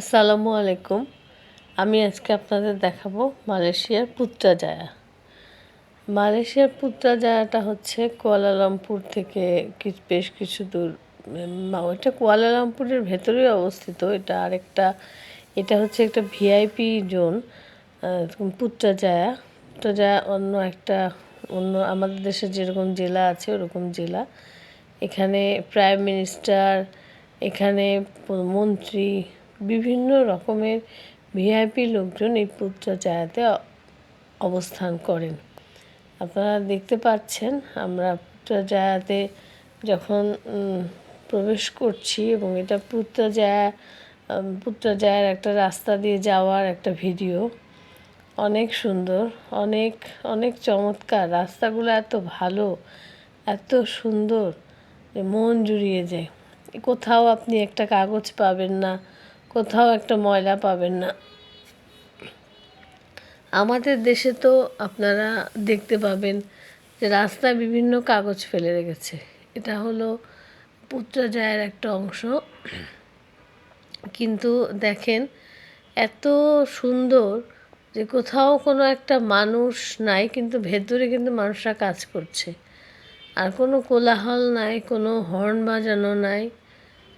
আসসালামু আলাইকুম। আমি আজকে আপনাদের দেখাবো মালয়েশিয়ার পুত্রাজায়া মালয়েশিয়ার পুত্রাজায়াটা হচ্ছে কুয়ালালামপুর থেকে বেশ কিছু দূর ওইটা কুয়ালালামপুরের ভেতরেই অবস্থিত। এটা আরেকটা, এটা হচ্ছে একটা ভিআইপি জোন পুত্রাজায়া পুত্রাজায়া অন্য একটা, অন্য আমাদের দেশে যেরকম জেলা আছে ওরকম জেলা। এখানে প্রাইম মিনিস্টার, এখানে মন্ত্রী বিভিন্ন রকমের ভিআইপি লোকজন এই পুত্রচায়াতে অবস্থান করেন। আপনারা দেখতে পাচ্ছেন, আমরা পুত্রজায়াতে যখন প্রবেশ করছি এবং এটা পুত্রজায়া পুত্রজায়ার একটা রাস্তা দিয়ে যাওয়ার একটা ভিডিও। অনেক সুন্দর, অনেক অনেক চমৎকার। রাস্তাগুলো এত ভালো, এত সুন্দর মন জুড়িয়ে যায়। কোথাও আপনি একটা কাগজ পাবেন না কোথাও একটা ময়লা পাবেন না। আমাদের দেশে তো আপনারা দেখতে পাবেন যে রাস্তায় বিভিন্ন কাগজ ফেলে রেখেছে। এটা হলো পুত্রজায়ের একটা অংশ। কিন্তু দেখেন, এত সুন্দর যে কোথাও কোনো একটা মানুষ নাই, কিন্তু ভেতরে কিন্তু মানুষরা কাজ করছে। আর কোনো কোলাহল নাই, কোনো হর্ন বাজানো নাই,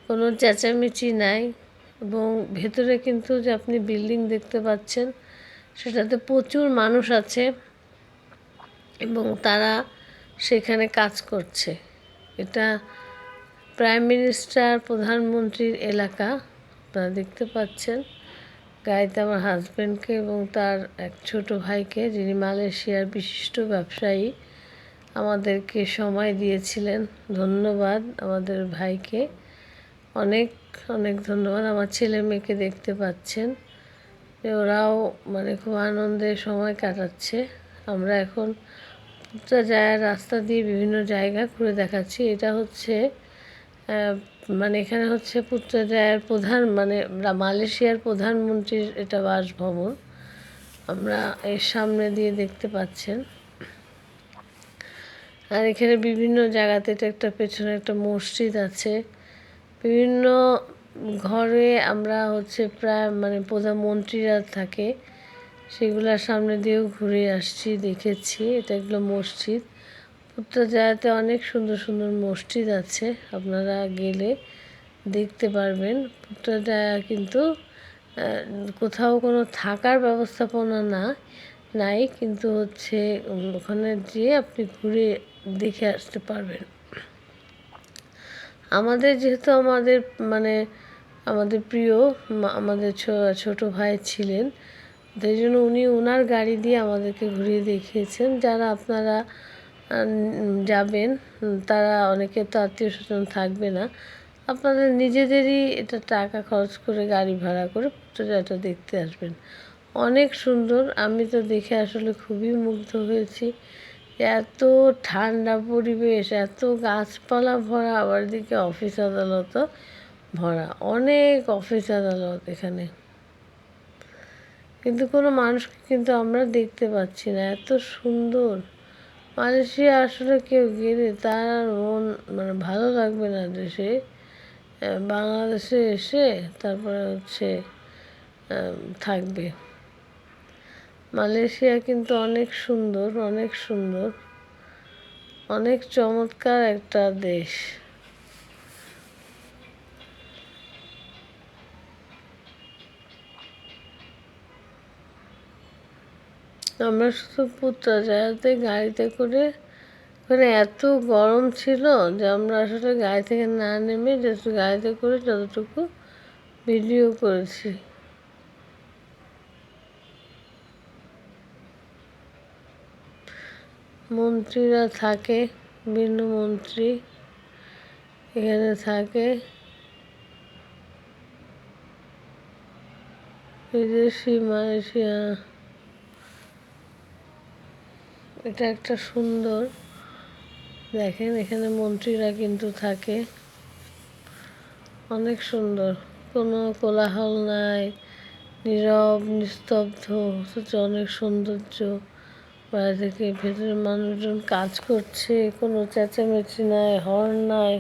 কোনো চেঁচামেচি নাই। এবং ভেতরে কিন্তু যে আপনি বিল্ডিং দেখতে পাচ্ছেন, সেটাতে প্রচুর মানুষ আছে এবং তারা সেখানে কাজ করছে। এটা প্রাইম মিনিস্টার প্রধানমন্ত্রীর এলাকা, আপনারা দেখতে পাচ্ছেন। গাড়িতে আমার হাজব্যান্ডকে এবং তার এক ছোট ভাইকে, যিনি মালয়েশিয়ার বিশিষ্ট ব্যবসায়ী, আমাদেরকে সময় দিয়েছিলেন। ধন্যবাদ আমাদের ভাইকে। অনেক অনেক ধন্যবাদ। আমার ছেলে মেয়েকে দেখতে পাচ্ছেন। ওরাও মানে খুব আনন্দে সময় কাটাচ্ছে। আমরা এখন যায় রাস্তা দিয়ে বিভিন্ন জায়গা ঘুরে দেখাচ্ছি। এটা হচ্ছে মানে এখানে হচ্ছে পুত্রজায়ের প্রধান মানে মালয়েশিয়ার প্রধানমন্ত্রীর এটা বাসভবন। আমরা এর সামনে দিয়ে দেখতে পাচ্ছেন। আর এখানে বিভিন্ন জায়গাতে এটা একটা পেছনে একটা মসজিদ আছে। বিভিন্ন ঘরে আমরা হচ্ছে প্রায় মানে প্রধানমন্ত্রীরা থাকে সেগুলোর সামনে দিয়েও ঘুরে আসছি, দেখেছি। এটা এগুলো মসজিদ। পুত্রজায়াতে অনেক সুন্দর সুন্দর মসজিদ আছে, আপনারা গেলে দেখতে পারবেন। পুত্রজায়া কিন্তু কোথাও কোনো থাকার ব্যবস্থাপনা না, নাই, কিন্তু হচ্ছে ওখানে যেয়ে আপনি ঘুরে দেখে আসতে পারবেন। আমাদের যেহেতু আমাদের মানে আমাদের প্রিয় আমাদের ছোট ভাই ছিলেন, তাই জন্য উনি ওনার গাড়ি দিয়ে আমাদেরকে ঘুরিয়ে দেখিয়েছেন। যারা আপনারা যাবেন তারা অনেকে তো আত্মীয় স্বজন থাকবে না। আপনাদের নিজেদেরই এটা টাকা খরচ করে গাড়ি ভাড়া করে পুত্রজাটা দেখতে আসবেন। অনেক সুন্দর, আমি তো দেখে আসলে খুবই মুগ্ধ হয়েছি। এত ঠান্ডা পরিবেশ, এত গাছপালা ভরা, আবার দিকে অফিস আদালতও ভরা, অনেক অফিস আদালত এখানে। কিন্তু কোনো মানুষকে কিন্তু আমরা দেখতে পাচ্ছি না, এত সুন্দর। মালয়েশিয়া আসলে কেউ গেলে তার মন মানে ভালো লাগবে না দেশে। বাংলাদেশে এসে তারপরে হচ্ছে থাকবে। মালয়েশিয়া কিন্তু অনেক সুন্দর অনেক সুন্দর। অনেক চমৎকার একটা দেশ। আমরা শুধু পুত্রজায়াতে গাড়িতে করে, ওখানে এত গরম ছিল যে আমরা আসলে গাড়ি থেকে না নেমে জাস্ট গাড়িতে করে যতটুকু ভিডিও করেছি। মন্ত্রীরা থাকে বিভিন্ন মন্ত্রী এখানে থাকে। বিদেশি মালয়েশিয়া, এটা একটা সুন্দর। দেখেন, এখানে মন্ত্রীরা কিন্তু থাকে। অনেক সুন্দর। কোনো কোলাহল নাই, নীরব, নিস্তব্ধ, অথচ অনেক সৌন্দর্য। বাইরে থেকে ভেতরে মানুষজন কাজ করছে কোনো চেঁচামেচি নাই হর্ন নাই।